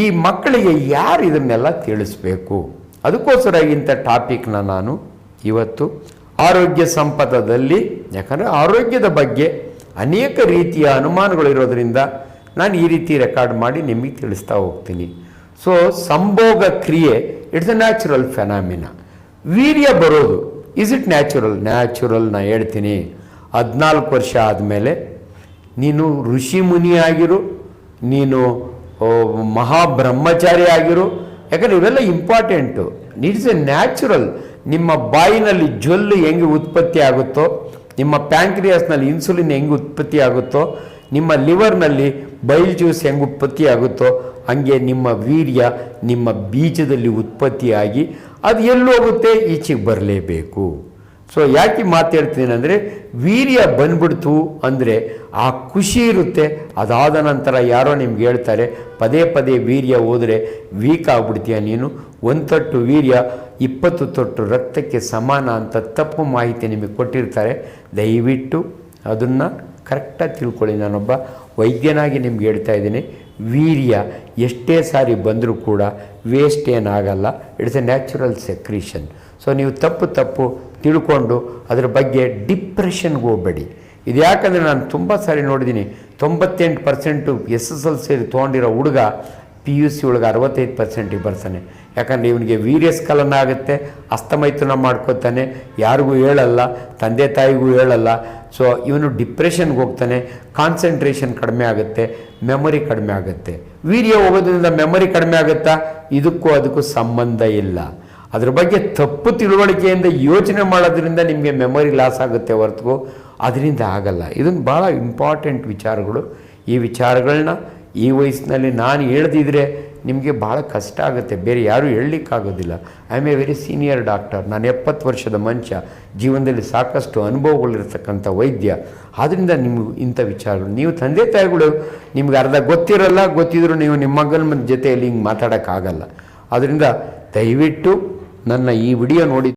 ಈ ಮಕ್ಕಳಿಗೆ ಯಾರು ಇದನ್ನೆಲ್ಲ ತಿಳಿಸ್ಬೇಕು? ಅದಕ್ಕೋಸ್ಕರ ಇಂಥ ಟಾಪಿಕ್ನ ನಾನು ಇವತ್ತು ಆರೋಗ್ಯ ಸಂಪದದಲ್ಲಿ ಯಾಕಂದರೆ ಆರೋಗ್ಯದ ಬಗ್ಗೆ ಅನೇಕ ರೀತಿಯ ಅನುಮಾನಗಳಿರೋದ್ರಿಂದ ನಾನು ಈ ರೀತಿ ರೆಕಾರ್ಡ್ ಮಾಡಿ ನಿಮಗೆ ತಿಳಿಸ್ತಾ ಹೋಗ್ತೀನಿ. ಸೊ ಸಂಭೋಗ ಕ್ರಿಯೆ ಇಟ್ಸ್ ಅ ನ್ಯಾಚುರಲ್ ಫೆನಾಮಿನ ವೀರ್ಯ ಬರೋದು ಇಸ್ ಇಟ್ ನ್ಯಾಚುರಲ್ ನ್ಯಾಚುರಲ್ ನಾ ಹೇಳ್ತೀನಿ. ಹದಿನಾಲ್ಕು ವರ್ಷ ಆದಮೇಲೆ, ನೀನು ಋಷಿ ಮುನಿಯಾಗಿರು, ನೀನು ಮಹಾಬ್ರಹ್ಮಚಾರಿ ಆಗಿರು. ಯಾಕಂದರೆ ಇವೆಲ್ಲ ಇಂಪಾರ್ಟೆಂಟು ಇಟ್ಸ್ ಎ ನ್ಯಾಚುರಲ್ ನಿಮ್ಮ ಬಾಯಿನಲ್ಲಿ ಜೊಲ್ಲು ಹೆಂಗೆ ಉತ್ಪತ್ತಿ ಆಗುತ್ತೋ, ನಿಮ್ಮ ಪ್ಯಾಂಕ್ರಿಯಾಸ್ನಲ್ಲಿ ಇನ್ಸುಲಿನ್ ಹೆಂಗೆ ಉತ್ಪತ್ತಿ ಆಗುತ್ತೋ, ನಿಮ್ಮ ಲಿವರ್ನಲ್ಲಿ ಬೈಲ್ ಜ್ಯೂಸ್ ಹೆಂಗೆ ಉತ್ಪತ್ತಿ ಆಗುತ್ತೋ, ಹಂಗೆ ನಿಮ್ಮ ವೀರ್ಯ ನಿಮ್ಮ ಬೀಜದಲ್ಲಿ ಉತ್ಪತ್ತಿಯಾಗಿ ಅದು ಎಲ್ಲೋಗುತ್ತೆ ಈಚೆಗೆ ಬರಲೇಬೇಕು. ಸೊ ಯಾಕೆ ಮಾತಾಡ್ತೀನಿ ಅಂದರೆ, ವೀರ್ಯ ಬಂದ್ಬಿಡ್ತು ಅಂದರೆ ಆ ಖುಷಿ ಇರುತ್ತೆ. ಅದಾದ ನಂತರ ಯಾರೋ ನಿಮ್ಗೆ ಹೇಳ್ತಾರೆ, ಪದೇ ಪದೇ ವೀರ್ಯ ಹೋದರೆ ವೀಕ್ ಆಗ್ಬಿಡ್ತೀಯ ನೀನು? ಒಂದು ತೊಟ್ಟು ವೀರ್ಯ, ಇಪ್ಪತ್ತು ತೊಟ್ಟು ರಕ್ತಕ್ಕೆ ಸಮಾನ ಅಂತ ತಪ್ಪು ಮಾಹಿತಿ ನಿಮಗೆ ಕೊಟ್ಟಿರ್ತಾರೆ. ದಯವಿಟ್ಟು ಅದನ್ನು ಕರೆಕ್ಟಾಗಿ ತಿಳ್ಕೊಳ್ಳಿ. ನಾನೊಬ್ಬ ವೈದ್ಯನಾಗಿ ನಿಮ್ಗೆ ಹೇಳ್ತಾ ಇದ್ದೀನಿ. ವೀರ್ಯ ಎಷ್ಟೇ ಸಾರಿ ಬಂದರೂ ಕೂಡ ವೇಸ್ಟ್ ಏನಾಗಲ್ಲ. It's a natural secretion so ನೀವು ತಪ್ಪು ತಪ್ಪು ತಿಳ್ಕೊಂಡು ಅದರ ಬಗ್ಗೆ ಡಿಪ್ರೆಷನ್ಗೆ ಹೋಗಬೇಡಿ. ಇದು ಯಾಕಂದರೆ ನಾನು ತುಂಬ ಸಾರಿ ನೋಡಿದ್ದೀನಿ, ತೊಂಬತ್ತೆಂಟು percent S S L C ತೊಗೊಂಡಿರೋ ಹುಡುಗ ಪಿ ಯು ಸಿ ಒಳಗೆ ಅರವತ್ತೈದು ಪರ್ಸೆಂಟಿಗೆ ಬರ್ತಾನೆ. ಯಾಕಂದರೆ ಇವನಿಗೆ ವೀರ್ಯಸ್ಖಲನ ಆಗುತ್ತೆ, ಅಸ್ತಮೈತನ ಮಾಡ್ಕೋತಾನೆ, ಯಾರಿಗೂ ಹೇಳಲ್ಲ, ತಂದೆ ತಾಯಿಗೂ ಹೇಳಲ್ಲ. ಸೊ ಇವನು ಡಿಪ್ರೆಷನ್ಗೆ ಹೋಗ್ತಾನೆ, ಕಾನ್ಸಂಟ್ರೇಷನ್ ಕಡಿಮೆ ಆಗುತ್ತೆ, ಮೆಮೊರಿ ಕಡಿಮೆ ಆಗುತ್ತೆ. ವೀರ್ಯ ಹೋಗೋದ್ರಿಂದ ಮೆಮೊರಿ ಕಡಿಮೆ ಆಗುತ್ತಾ? ಇದಕ್ಕೂ ಅದಕ್ಕೂ ಸಂಬಂಧ ಇಲ್ಲ. ಅದ್ರ ಬಗ್ಗೆ ತಪ್ಪು ತಿಳುವಳಿಕೆಯಿಂದ ಯೋಚನೆ ಮಾಡೋದ್ರಿಂದ ನಿಮಗೆ ಮೆಮೊರಿ ಲಾಸ್ ಆಗುತ್ತೆ ಹೊರತು. ಅದರಿಂದ ಆಗಲ್ಲ. ಇದನ್ನು ಭಾಳ ಇಂಪಾರ್ಟೆಂಟ್ ವಿಚಾರಗಳು. ಈ ವಿಚಾರಗಳನ್ನ ಈ ವಯಸ್ಸಿನಲ್ಲಿ ನಾನು ಹೇಳ್ದಿದ್ರೆ ನಿಮಗೆ ಭಾಳ ಕಷ್ಟ ಆಗುತ್ತೆ. ಬೇರೆ ಯಾರೂ ಹೇಳಲಿಕ್ಕಾಗೋದಿಲ್ಲ. I am a very senior doctor ನಾನು ಎಪ್ಪತ್ತು ವರ್ಷದ ಮನುಷ್ಯ. ಜೀವನದಲ್ಲಿ ಸಾಕಷ್ಟು ಅನುಭವಗಳಿರ್ತಕ್ಕಂಥ ವೈದ್ಯ. ಆದ್ದರಿಂದ ನಿಮ್ಗೆ ಇಂಥ ವಿಚಾರಗಳು. ನೀವು ತಂದೆ ತಾಯಿಗಳು ನಿಮ್ಗೆ ಅರ್ಧ ಗೊತ್ತಿರಲ್ಲ, ಗೊತ್ತಿದ್ರು ನೀವು ನಿಮ್ಮ ಮಗನ ಜೊತೆಯಲ್ಲಿ ಹಿಂಗೆ ಮಾತಾಡೋಕ್ಕಾಗಲ್ಲ. ಆದ್ದರಿಂದ ದಯವಿಟ್ಟು ನನ್ನ ಈ ವಿಡಿಯೋ ನೋಡಿ